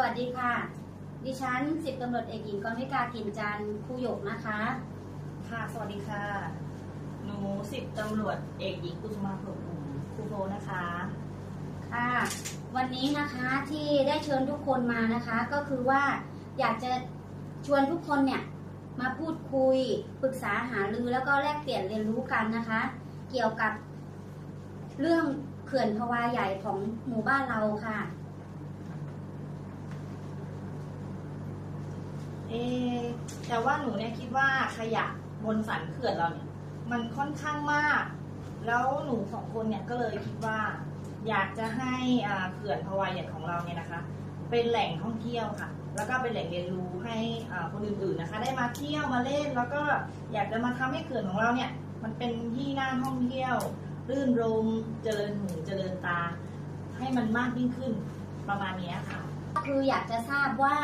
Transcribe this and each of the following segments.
วัสดีค่ะ ดิฉันสิบตำรวจเอกหญิงกรวิกากินจันทร์ครูหยกนะคะ ค่ะ สวัสดีค่ะ หนูสิบตำรวจเอกหญิงกุสุมาพรหมอุ่นครูโฟนะคะ ค่ะ วันนี้นะคะที่ได้เชิญทุกคนมานะคะ ก็คือว่าอยากจะชวนทุกคนเนี่ยมาพูดคุยปรึกษาหารือแล้วก็แลกเปลี่ยนเรียนรู้กันนะคะ เกี่ยวกับเรื่องเขื่อนพะวาใหญ่ของหมู่บ้านเราค่ะ เอแต่ว่าหนูเนี่ยคิดว่าขยะบนสันเขื่อนเราเนี่ย มันค่อนข้างมาก แล้วหนูสองคนเนี่ยก็เลยคิดว่า อยากจะให้เขื่อนพวายใหญ่ของเราเนี่ยนะคะ เป็นแหล่งท่องเที่ยวค่ะ แล้วก็เป็นแหล่งเรียนรู้ให้คนอื่นๆนะคะ ได้มาเที่ยวมาเล่น แล้วก็อยากจะมาทำให้เขื่อนของเราเนี่ย มันเป็นที่น่าท่องเที่ยวรื่นรมเจริญหูเจริญตา ให้มันมากยิ่งขึ้นประมาณนี้ค่ะ คืออยากจะทราบว่า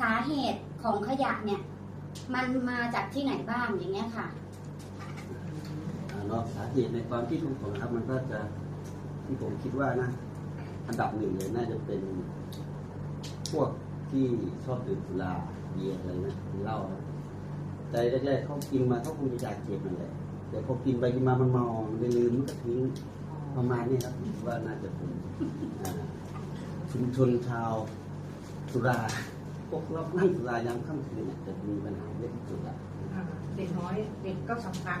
สาเหตุ ของขยะเนี่ยมันมาจากที่ไหนบ้างอย่างเงี้ยค่ะอ่าเนาะสาเหตุในความคิดของผมนะครับมันก็จะที่ผมคิดว่านะอันดับหนึ่งเลยน่าจะเป็นพวกที่ชอบดื่มสุราเบียร์อะไรนะเหล้าใจแรกๆเขากินมาเขาคงจะอยากเก็บนั่นแหละแต่พอกินไปกินมามันเมามันเลยลืมมันก็ทิ้งประมาณนี้ครับว่าน่าจะเป็นชุมชนชาวสุรา พวกเรานั่งสุรายามค่ำคืนเนี่ยจะมีปัญหาเยอะที่สุดละอ่าเด็กน้อยเด็กก็สำคัญ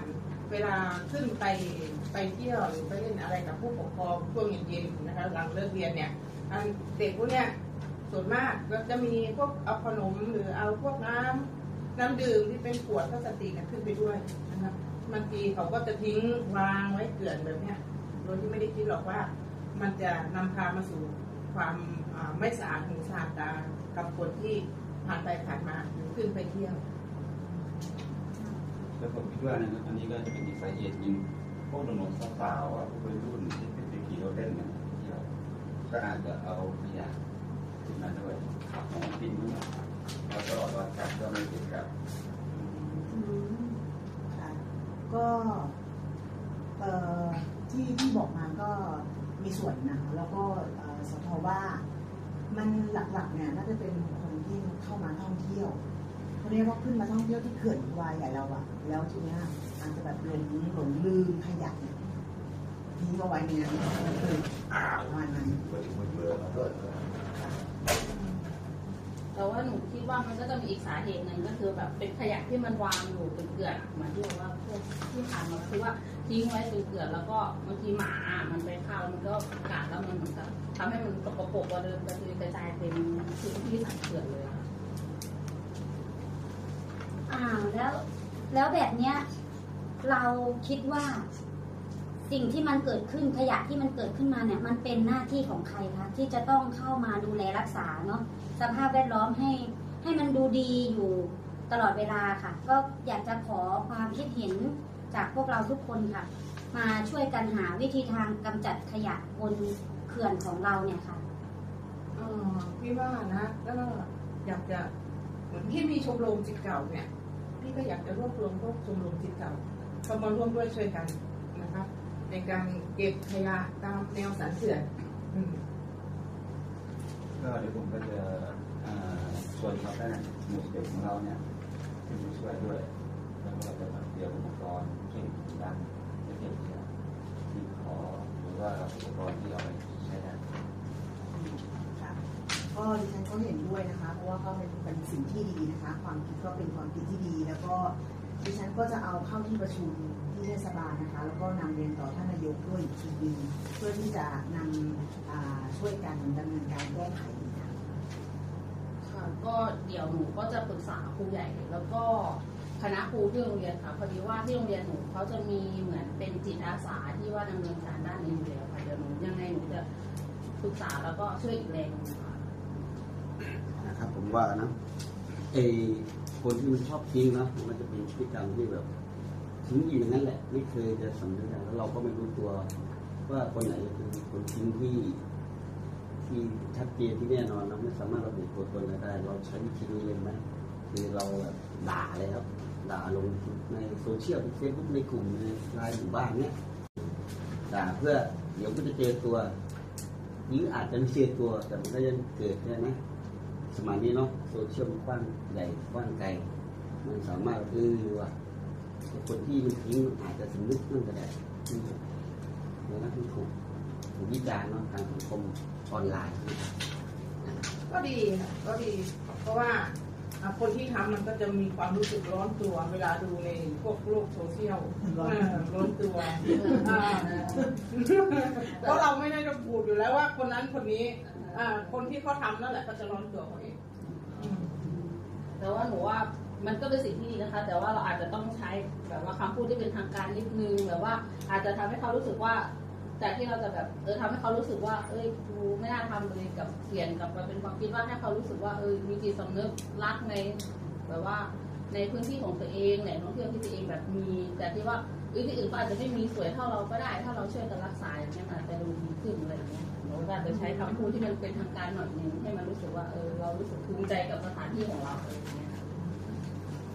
เวลาขึ้นไปไปเที่ยวหรือไปเล่นอะไรกับผู้ปกครองช่วงเย็นๆนะคะหลังเลิกเรียนเนี่ยอันเด็กพวกเนี้ยส่วนมากก็จะมีพวกเอาขนมหรือเอาพวกน้ำน้ำดื่มที่เป็นขวดพลาสติกน่ะขึ้นไปด้วยนะครับบางทีเขาก็จะทิ้งวางไว้เกลื่อนแบบเนี้ยโดยที่ไม่ได้คิดหรอกว่า มันจะนำพามาสู่ความอ่าไม่สะอาดหูสะอาดตา กับคนที่ผ่านไปผ่านมาหรือขึ้นไปเที่ยว แล้วผมคิดว่านะครับอันนี้ก็จะเป็นอีกสาเหตุหนึ่งพวกหนุ่มสาวๆอะพวกวัยรุ่นที่เป็นไปขี่รถเล่นกันเที่ยวก็อาจจะเอาขยะขึ้นมาด้วยขับของปิ้นมาแล้วก็วัดกันก็ไม่ติดกับก็เอ่อที่ที่บอกมาก็มีส่วนนะแล้วก็เอ่อสทว่า มันหลักๆเนี่ยน่าจะเป็นคนที่เข้ามาท่องเที่ยวเขาเรียกว่าขึ้นมาท่องเที่ยวที่เขื่อนวายใหญ่เราอะแล้วทีเนี้ยอาจจะแบบหลงหลงลืมขยะเนี่ยทิ้งเอาไว้ในนั้นมันเลยประมาณนั้นแต่ว่าหนูคิดว่ามันก็จะมีอีกสาเหตุหนึ่งก็คือแบบเป็นขยะที่มันวางอยู่เป็นเกลื่อนเหมือนที่บอกว่าพวกที่ผ่านมาคือว่า ทิ้งไว้เป็นเกลื่อนแล้วก็บางทีหมามันไปเข้ามันก็กัดแล้วมันเหมือนกับทำให้มันสกปรกกว่าเดิมกระจุยกระจายเป็นพื้นที่สันเขื่อนเลยอะค่ะอ้าวแล้วแล้วแบบเนี้ย เราคิดว่า สิ่งที่มันเกิดขึ้นขยะที่มันเกิดขึ้นมาเนี่ย มันเป็นหน้าที่ของใครคะที่จะต้องเข้ามาดูแลรักษาเนาะสภาพแวดล้อมให้ให้มันดูดีอยู่ตลอดเวลาค่ะ ก็อยากจะขอความคิดเห็น จากพวกเราทุกคนค่ะ มาช่วยกันหาวิธีทางกำจัดขยะบนเขื่อนของเราเนี่ยค่ะ เออพี่ว่านะก็อยากจะเหมือนที่มีชมรมจิตเก่าเนี่ยพี่ก็อยากจะรวบรวมพวกชมรมจิตเก่าเข้ามาร่วมด้วยช่วยกันนะครับ ในการเก็บขยะตามแนวสันเขื่อนอืมก็เดี๋ยวผมก็จะอ่าชวนเขาได้หมู่เด็กของเราเนี่ยขึ้นมาช่วยด้วย แล้วก็จะเตรียมอุปกรณ์เช่นด้านเก็บขยะที่ขอหรือว่าอุปกรณ์ที่เอาไปใช้ได้ค่ะก็ดิฉันก็เห็นด้วยนะคะ เพราะว่าก็เป็นเป็นสิ่งที่ดีนะคะ ความคิดก็เป็นความคิดที่ดี แล้วก็ดิฉันก็จะเอาเข้าที่ประชุมที่เทศบาลนะคะ แล้วก็นำเรียนต่อท่านนายกด้วยอีกทีนึงเพื่อที่จะนำช่วยกันดำเนินการแก้ไขค่ะค่ะก็เดี๋ยวหนูก็จะปรึกษาครูใหญ่แล้วก็ คณะครูที่โรงเรียนค่ะพอดีว่าที่โรงเรียนหนูเขาจะมีเหมือนเป็นจิตอาสาที่ว่าดำเนินการด้านนี้อยู่แล้วค่ะเดี๋ยวหนูยังไงหนูจะปรึกษาแล้วก็ช่วยอีกแรงหนึ่งค่ะนะครับผมว่านะเอคนที่มันชอบทิ้งนะมันจะเป็นพฤติกรรมที่แบบทิ้งอยู่อย่างนั้นแหละ ไม่เคยจะสำนึกแล้วเราก็ไม่รู้ตัวว่าคนไหนเป็นคนทิ้งที่ที่ชัดเจนที่แน่นอนเราไม่สามารถระบุตัวตนไรได้ เราใช้วิธีนี้เลยไหมคือเราแบบด่าเลยครับ ด่าลงในโซเชียลเฟซบุ๊กในกลุ่มในไลน์หมู่บ้านเนี้ยด่าเพื่อเดี๋ยวก็จะเจอตัวหรืออาจจะไม่เจอตัวแต่มันก็ยังเกิดใช่ไหมสมัยนี้เนาะโซเชียลมันกว้างใหญ่กว้างไกลมันสามารถลือว่าคนที่มันทิ้งมันอาจจะสำนึกเรื่องก็ได้แล้วนั่นคือถูกถูกวิจารณ์เนาะทางสังคมออนไลน์ ก็ดีค่ะก็ดี เพราะว่า อะคนที่ทำมันก็จะมีความรู้สึกร้อนตัว เวลาดูในพวกโลกโซเชียลร้อนเออร้อนตัวอ่าเพราะเราไม่ได้ระบุอยู่แล้วว่า คนนั้นคนนี้ อ่า คนที่เขาทำนั่นแหละก็จะร้อนตัวเขาเองอืมแต่ว่าหนูว่ามันก็เป็นสิ่งที่ดีนะคะ แต่ว่าเราอาจจะต้องใช้แบบว่าคำพูดที่เป็นทางการนิดนึงแบบว่าอาจจะทำให้เขารู้สึกว่า จากที่เราจะแบบเออทำให้เขารู้สึกว่า เอ้ยกูไม่น่าทำเลยกับเปลี่ยนกลับมาเป็นความคิดว่าให้เขารู้สึกว่าเออมีจิตสำนึกรักในแบบว่าในพื้นที่ของตัวเองแหล่งท่องเที่ยวที่ตัวเองแบบมี แต่ที่ว่าเอ้ยที่อื่นก็อาจจะไม่มีสวยเท่าเราก็ได้ ถ้าเราช่วยกันรักษาอย่างเงี้ยอาจจะดูดีขึ้นอะไรอย่างเงี้ยหนูก็อาจจะใช้คำพูดที่มันเป็นทางการหน่อยนึงให้มันรู้สึกว่าเออเรารู้สึกภูมิใจกับสถานที่ของเราอะไรอย่างเงี้ย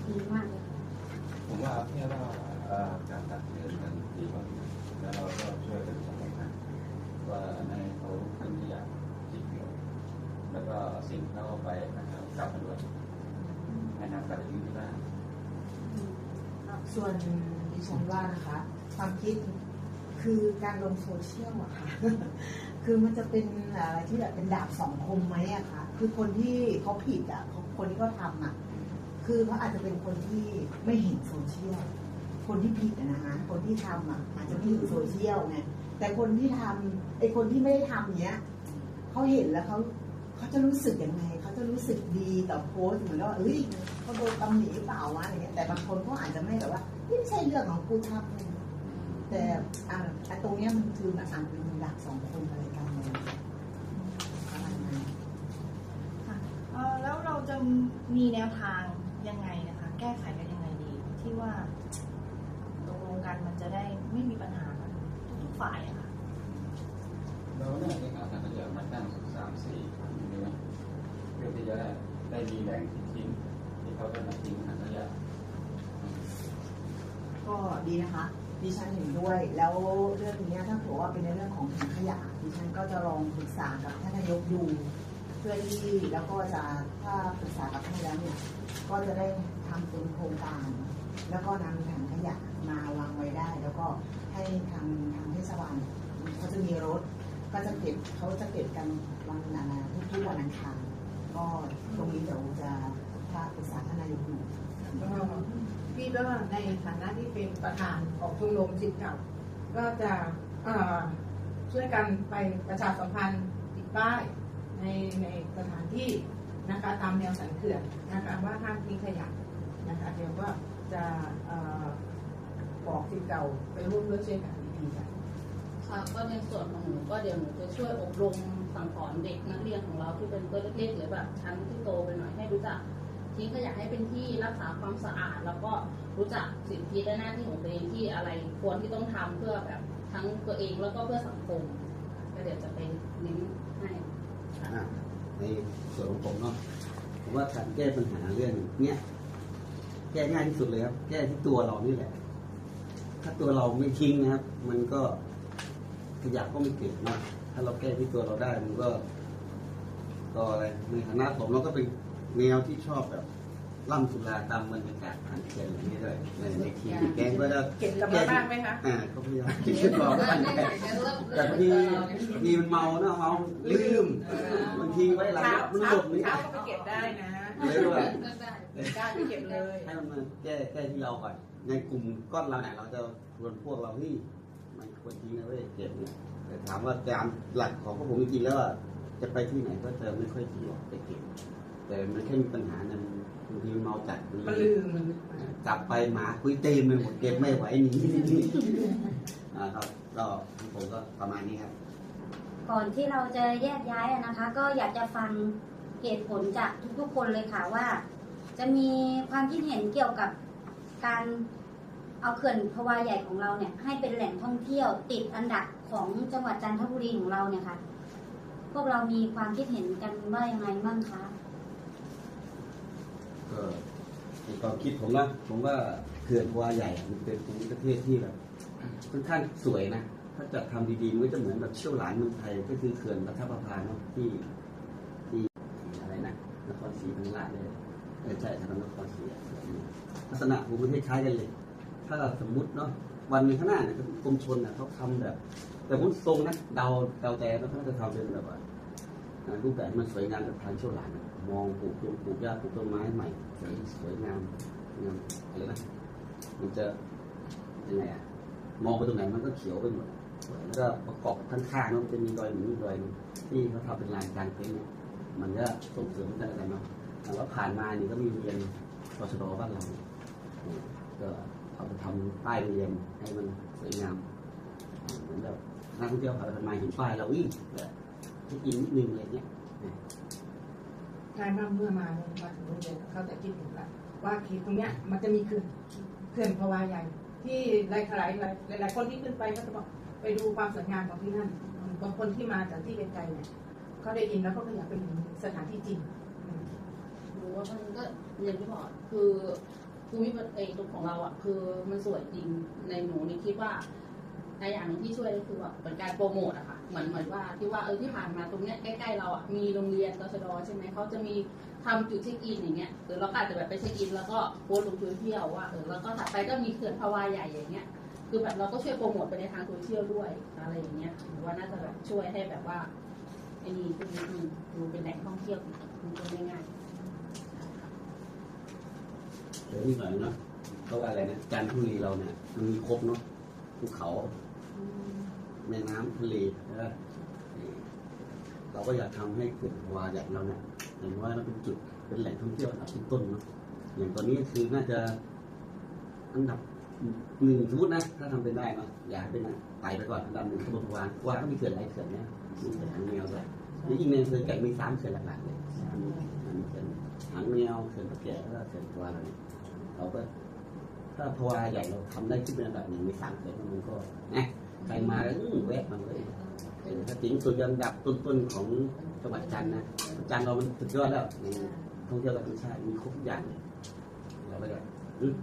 ดีมากเลยผมว่าแค่ว่าเอ่อการตัดเตือนกันดีกว่าแล้วเราก็ช่วยกันสั ว่าในเขาเป็นขยะที่เกี่ยวแล้วก็สิ่งเขาเอาไปนะครับกลับมาด้วยให้นำกลับไปทิ้งที่บ้านส่วนดิฉันว่านะคะ ความคิดคือการลงโซเชียลอะค่ะ คือมันจะเป็นอะไรที่แบบเป็นดาบสองคมไหมอะคะ คือคนที่เขาผิดอะคนที่เขาทำอะคือเขาอาจจะเป็นคนที่ไม่เห็นโซเชียล คนที่ผิดนะคะคนที่ทำอะอาจจะไม่เห็นโซเชียลไงแต่คนที่ทำไอคนที่ไม่ได้ทำเนี้ยเขาเห็นแล้วเขาเขาจะรู้สึกยังไงเขาจะรู้สึกดีต่อโพสเหมือนว่าเอ้ยเขาโดนตำหนิหรือเปล่าวะอะไรเงี้ยแต่บางคนเขาอาจจะไม่แบบว่านี่ไม่ใช่เรื่องของกูทำแต่อ่าไอตรงเนี้ยมันคือมันอาจเป็นดักสองคนอะไรกันเลยประแล้วเราจะมีแนวทางยังไงนะคะ แก้ไขกันยังไงดี ที่ว่า กลงกันมันจะได้ไม่มีปัญหากันทุกๆฝ่ายอะค่ะเราเนี่ยจะหาทางขยะมาตั้งสักสามสี่อย่างนี้นะเพื่อที่จะได้ได้มีแหล่งที่ทิ้งที่เขาจะมาทิ้งทางขยะก็ดีนะคะดิฉันเห็นด้วย แล้วเรื่องเนี้ยถ้าถือว่าเป็นในเรื่องของถังขยะดิฉันก็จะลองปรึกษากับท่านนายกดู เพื่อที่แล้วก็จะถ้าปรึกษากับท่านแล้วเนี่ยก็จะได้ทำเป็นโครงการ แล้วก็นำถังขยะมาวางไว้ได้ แล้วก็ให้ทางทางเทศบาลเขาจะมีรถ ก็จะเก็บเขาจะเก็บกันวันอะไรทุกๆวันอังคารก็ตรงนี้เดี๋ยวจะถ้าปรึกษาทนายกดูก็พี่ก็ในฐานะที่เป็นประธานของชมรมสิทธิ์เก่าก็จะช่วยกันไปประชาสัมพันธ์ติดป้ายในในสถานที่นะคะตามแนวสันเขื่อนนะคะว่าห้ามทิ้งขยะนะคะเดี๋ยวก็ จะเอ่อบอกสิทธิ์เก่าไปร่วมด้วยช่วยกันดีๆกันค่ะก็ในส่วนของหนูก็เดี๋ยวหนูจะช่วยอบรมสั่งสอนเด็กนักเรียนของเราที่เป็นตัวเล็กๆหรือแบบชั้นที่โตไปหน่อยให้รู้จักทิ้งขยะให้เป็นที่รักษาความสะอาด แล้วก็รู้จักสิทธิและหน้าที่ของตัวเองที่อะไรควรที่ต้องทำเพื่อแบบทั้งตัวเองแล้วก็เพื่อสังคมก็เดี๋ยวจะไปเน้นให้ค่ะอะในส่วนของผมเนาะผมว่าการแก้ปัญหาเรื่องเนี้ย แก้ง่ายที่สุดเลยครับ แก้ที่ตัวเรานี่แหละ ถ้าตัวเราไม่ทิ้งนะครับ มันก็ขยะก็ไม่เกิดนะถ้าเราแก้ที่ตัวเราได้มันก็ก็อะไรในฐานะผมเราก็เป็นแนวที่ชอบแบบล่ำสุราตามบรรยากาศผ่านเขียนอย่างนี้ด้วยในในทีมแกงก็จะเก็บกลับมาบ้างไหมคะอ่าเขาพยายามเก็บกลับมาบ้างแต่บางทีบางทีมันเมาเนอะเมาลืมบางทีไว้หลังเช้ามันหเช้าลบนี่เช้าก็ไปเก็บได้นะเลยว่า กล้าไปเก็บเลยให้มันมาแก้แก้ที่เราก่อนในกลุ่มก้อนเราเนี่ยเราจะชวนพวกเราที่มันควรทิ้งนะเว้ยเก็บเนี่ยแต่ถามว่าตามหลักของพวกผมจริงๆแล้วจะไปที่ไหนก็จะไม่ค่อยทิ้งหรอกไปเก็บแต่มันแค่มีปัญหาเนี่ยมันบางทีเมาจัดมันลืมมันกลับไปหมาคุยเต็มไปหมดเก็บไม่ไหวหนีหนีอ่าครับก็ผมก็ประมาณนี้ครับ ก่อนที่เราจะแยกย้ายนะคะ ก็อยากจะฟังเหตุผลจากทุกๆคนเลยค่ะว่า จะมีความคิดเห็นเกี่ยวกับการเอาเขื่อนพะวาใหญ่ของเราเนี่ย ให้เป็นแหล่งท่องเที่ยวติดอันดับของจังหวัดจันทบุรีของเราเนี่ยค่ะ พวกเรามีความคิดเห็นกันว่ายังไงบ้างคะก็ในความคิดผมนะผมว่าเขื่อนพัวใหญ่มันเป็นภูมิประเทศที่แบบค่อนข้างสวยนะถ้าจะทำดีๆมันก็จะเหมือนแบบเชี่ยวหลานเมืองไทยก็คือเขื่อนรัฐประภาเนาะที่ที่อะไรนะลศรีธรรมราชเลย เออใช่ทางนครศรีลักษณะภูมิประเทศคล้ายกันเลย ถ้าสมมุติเนาะวันหนึ่งข้างหน้าเนี่ยกรมชนเนี่ยเขาทำแบบ แต่ผมทรงนะเดาเดาแต่แล้วเขาจะทำเป็นแบบว่ารูปแบบมันสวยงามแบบทางเชี่ยวหลานมองปลูกต้นปลูกหญ้าปลูกต้นไม้ใหม่สวยสวยงามงามอะไรนะมันจะยังไงอะมองไปตรงไหนมันก็เขียวไปหมดแล้วก็ประกอบข้างๆมันจะมีรอยหนึ่งรอยที่เขาทำเป็นลายกลางเต็นท์มันก็ส่งเสริมกันอะไรเนาะ แต่ว่าผ่านมานี่ก็มีเรียนกศดบ้านเราเนี่ยก็เอาไปทำป้ายเรียนให้มันสวยงามเหมือนแบบนักท่องเที่ยวผ่านไปมาเห็นป้ายเราอีกแบบที่อินนิดนึงอะไรเงี้ยใช่มาเมื่อมามาถึงโรงเรียนเขาจะคิดถึงละว่าเขตตรงเนี้ยมันจะมีเขื่อนเขื่อนพะวาใหญ่ที่หลายหลายหลายคนที่ขึ้นไปก็จะบอกไปดูความสวยงามของที่นั่นบางคนที่มาจากที่ไกลๆเนี่ยเขาได้ยินแล้วเขาก็อยากไปเห็นสถานที่จริง ว่ามันก็อย่างที่บอกคือภูมิประเทศตรงของเราอะ คือมันสวยจริงในหนูนี่คิดว่าในอย่างหนึงที่ช่วยก็คือว่าเป็นการโปรโมทอะค่ะเหมือนเหมือนว่าที่ว่าเออที่ผ่านมาตรงเนี้ยใกล้ๆเราอะมีโรงเรียนตชดใช่ไหมเขาจะมีทำจุดเช็คอินอย่างเงี้ยหรือเราก็อาจจะแบบไปเช็คอิน แล้วก็โพสต์ลงโซเชียลว่าเออแล้วก็ถัดไปก็มีเขื่อนพะวาใหญ่อย่างเงี้ยคือแบบเราก็ช่วยโปรโมทไปในทางโซเชียลด้วยอะไรอย่างเงี้ยหรือว่าน่าจะแบบช่วยให้แบบว่าไอ้นี่พวกนี้อืมดูเป็นแหล่งท่องเที่ยวดูเป็นง่ายๆ ดี๋ยวนิดหน่อยเนาะเพราว่าอะไรนะจันทบุรีเราเนี่ยมันมีครบเนาะภูเขาแม่น้ำทะเลนะเราก็อยากทำให้เขื่อนพะวาใหญ่เราเนี่ยเห็นว่ามันเป็นจุดเป็นแหล่งท่องเที่ยวอันดับต้นเนาะอย่างตอนนี้คือน่าจะอันดับหนึ่งสมมตินะถ้าทำเป็นได้เนาะอยากเป็นนะไปไปก่อนอันดับหนึ่งขบวนพะวาเพราะว่าก็มีเขื่อนหลายเขื่อนเนี่ยมีเขื่อนหางแมวด้วยนี่จริงในอำเภอแก่มีสามเขื่อนหลักๆเลยมีเขื่อนหางแมวเขื่อนตะแก่แล้วก็เขื่อนพะวาเรเนี่ย เราก็ถ้าพวาใหญ่เราทำได้ขึ้นเป็นอันดับหนึ่งในสามเดือนมันก็นะใครมาแล้วอื้อแวะมาเลยถ้าถึงส่วนอันดับต้นๆของจังหวัดจันทร์นะจันทร์เรามันสุดยอดแล้วท่องเที่ยวธรรมชาติมีครบทุกอย่างเราก็จะอื้อ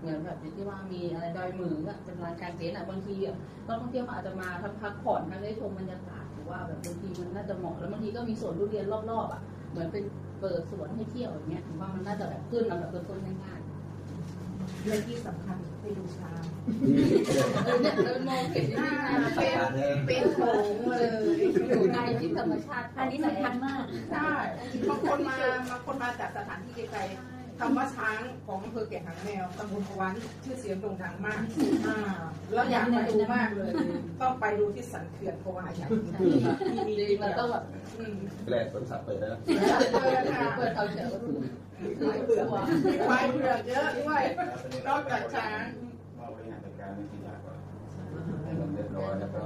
เหมือนแบบที่ว่ามีอะไรดอยหมืออะเป็นร้านกางเต็นท์อะบางทีอะนักท่องเที่ยวเขาอาจจะมาทั้งพักผ่อนทั้งได้ชมบรรยากาศหรือว่าแบบบางทีมันน่าจะเหมาะแล้วบางทีก็มีสวนทุเรียนรอบๆอะเหมือนเป็นเปิดสวนให้เที่ยวอย่างเงี้ยผมว่ามันน่าจะแบบขึ้นลำดับต้นๆง่าย รื่องที่สำคัญไปดูช้างๆเออเนี่ยเรามองเห็นที่นี่นะสัปดาห์แรกเป็นโขงเลยอยู่ในที่ธรรมชาติอันนี้สำคัญมากใช่บางคนมาบางคนมาจากสถานที่ไกลๆ คำว่าช้างของอำเภอแก่งหางแมวตำบลพะวันชื่อเสียงโด่งดังมากอ่าแล้วอยากไปดูมากเลย ต้องไปดูที่สันเขื่อนพะวาใหญ่ที่มีจริงๆมันต้องแบบอืมแรกสวนสัตว์เปิดแล้วเปิดค่ะเปิดเขาเขียวก็คือควายเผือกมีควายเผือกเยอะด้วยนอกจากช้างว่าบริหารจัดการไม่ขยากก่อนให้มันเรียบร้อยแล้วก็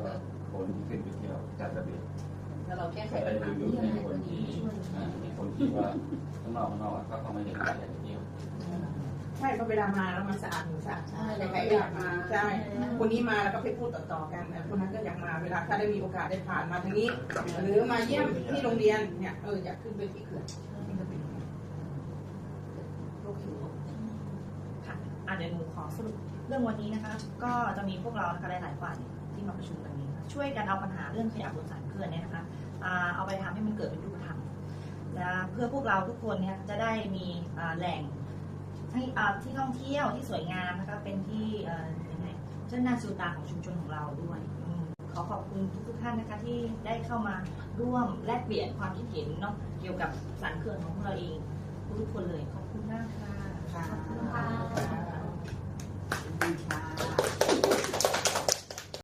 คนที่ขึ้นไปเที่ยวจัดระเบียบถ้าเราแก้ไขแต่ปัญได้หาดูที่ดูอะไรในตัวคนนี้ที่ช่วยอ่ามีคนที่ว่าข้างนอกข้างนอกเขาเข้ามาเห็นว่าอยากจะเที่ยวใช่เพราะเวลามาแล้วมันสะอาดหูสะอาดใช่ใครอยากมาใช่คนนี้มาแล้วก็ไปพูดต่อๆกันคนนั้นก็อยากมาเวลาถ้าได้มีโอกาสได้ผ่านมาทางนี้ หรือมาเยี่ยมที่โรงเรียนเนี่ยเอออยากขึ้นไปที่เขื่อนมันจะเป็นอย่างนี้โอเคค่ะอะเดี๋ยวหนูขอสรุปเรื่องวันนี้นะคะ ก็จะมีพวกเรานะคะหลายๆฝ่ายเนี่ยที่มาประชุมกันนี้ ช่วยกันเอาปัญหาเรื่องขยะบนสันเขื่อนเนี่ยนะคะเอาไปทำให้มันเกิดเป็นรูปธรรม เพื่อพวกเราทุกคนเนี่ยจะได้มีแหล่งที่ที่ท่องเที่ยวที่สวยงามแล้วก็เป็นที่เชินนาสู่ตาของชุมชนของเราด้วย ขอขอบคุณทุกท่านนะคะที่ได้เข้ามาร่วมแลกเปลี่ยนความคิดเห็นเนาะเกี่ยวกับสารเครื่อนของเราเองทุกคนเลยขอบคุณมากค่ะขอบคุณค่ะ